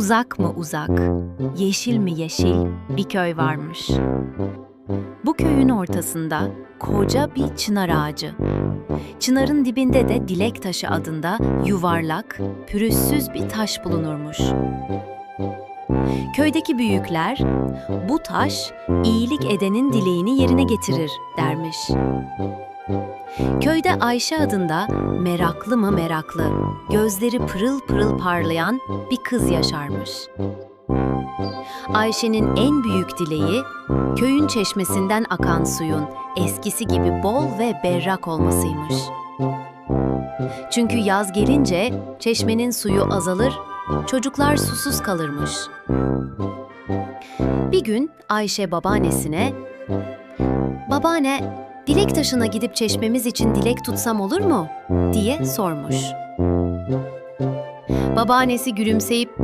Uzak mı uzak, yeşil mi yeşil bir köy varmış. Bu köyün ortasında koca bir çınar ağacı. Çınarın dibinde de dilek taşı adında yuvarlak, pürüzsüz bir taş bulunurmuş. Köydeki büyükler bu taş iyilik edenin dileğini yerine getirir dermiş. Köyde Ayşe adında meraklı mı meraklı, gözleri pırıl pırıl parlayan bir kız yaşarmış. Ayşe'nin en büyük dileği köyün çeşmesinden akan suyun eskisi gibi bol ve berrak olmasıymış. Çünkü yaz gelince çeşmenin suyu azalır, çocuklar susuz kalırmış. Bir gün Ayşe babaannesine "Babaanne, dilek taşına gidip çeşmemiz için dilek tutsam olur mu?" diye sormuş. Babaannesi gülümseyip